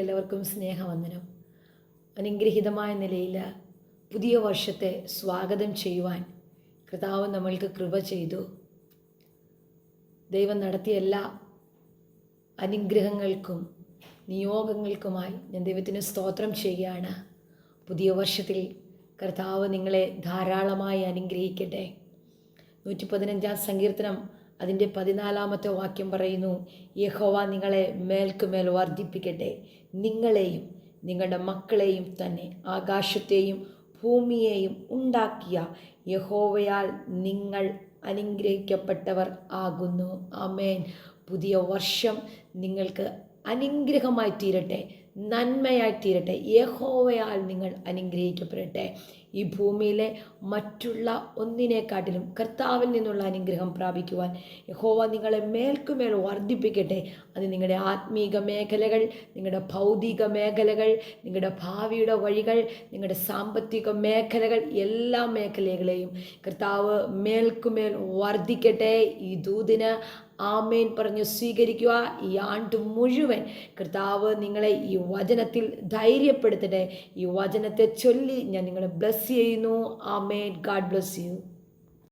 എല്ലാവർക്കും സ്നേഹവന്ദനം. അനുഗ്രഹീതമായ നിലയിൽ പുതിയ വർഷത്തെ സ്വാഗതം ചെയ്യുവാൻ കർത്താവ് നമ്മൾക്ക് കൃപ ചെയ്തു. ദൈവം നടത്തിയ എല്ലാ അനുഗ്രഹങ്ങൾക്കും നിയോഗങ്ങൾക്കുമായി ഞാൻ ദൈവത്തിന് സ്തോത്രം ചെയ്യുകയാണ്. പുതിയ വർഷത്തിൽ കർത്താവ് നിങ്ങളെ ധാരാളമായി അനുഗ്രഹിക്കട്ടെ. നൂറ്റി പതിനഞ്ചാം സങ്കീർത്തനം അതിന്റെ പതിനാലാമത്തെ വാക്യം പറയുന്നു യഹോവ നിങ്ങളെ മേൽക്കുമേൽ വർദ്ധിപ്പിക്കട്ടെ. നിങ്ങളെയും നിങ്ങളുടെ മക്കളെയും തന്നെ ആകാശത്തെയും ഭൂമിയെയും ഉണ്ടാക്കിയ യഹോവയാൽ നിങ്ങൾ അനുഗ്രഹിക്കപ്പെട്ടവർ ആകുന്നു. ആമേൻ. പുതിയ വർഷം നിങ്ങൾക്ക് അനുഗ്രഹമായി തീരട്ടെ. നന്മയായി തീരട്ടെ യഹോവയാൽ നിങ്ങൾ അനുഗ്രഹിക്കപ്പെടട്ടെ. ഈ ഭൂമിയിലെ മറ്റുള്ള ഒന്നിനെക്കാട്ടിലും കർത്താവിൽ നിന്നുള്ള അനുഗ്രഹം പ്രാപിക്കുവാൻ യഹോവ നിങ്ങളെ മേൽക്കുമേൽ വർദ്ധിപ്പിക്കട്ടെ. അത് നിങ്ങളുടെ ആത്മീക മേഖലകൾ നിങ്ങളുടെ ഭൗതിക മേഖലകൾ നിങ്ങളുടെ ഭാവിയുടെ വഴികൾ നിങ്ങളുടെ സാമ്പത്തിക മേഖലകൾ എല്ലാ മേഖലകളെയും കർത്താവ് മേൽക്കുമേൽ വർദ്ധിക്കട്ടെ. ഈ ദൂതിന് ആമേൻ പറഞ്ഞ് സ്വീകരിക്കുക. ഈ ആണ്ട് മുഴുവൻ കർത്താവ് നിങ്ങളെ ഈ വചനത്തിൽ ധൈര്യപ്പെടുത്തട്ടെ. ഈ വചനത്തെ ചൊല്ലി ഞാൻ നിങ്ങളെ ബ്ലസ് ചെയ്യുന്നു. ആ ആമേൻ ഗാഡ് ബ്ലസ് യു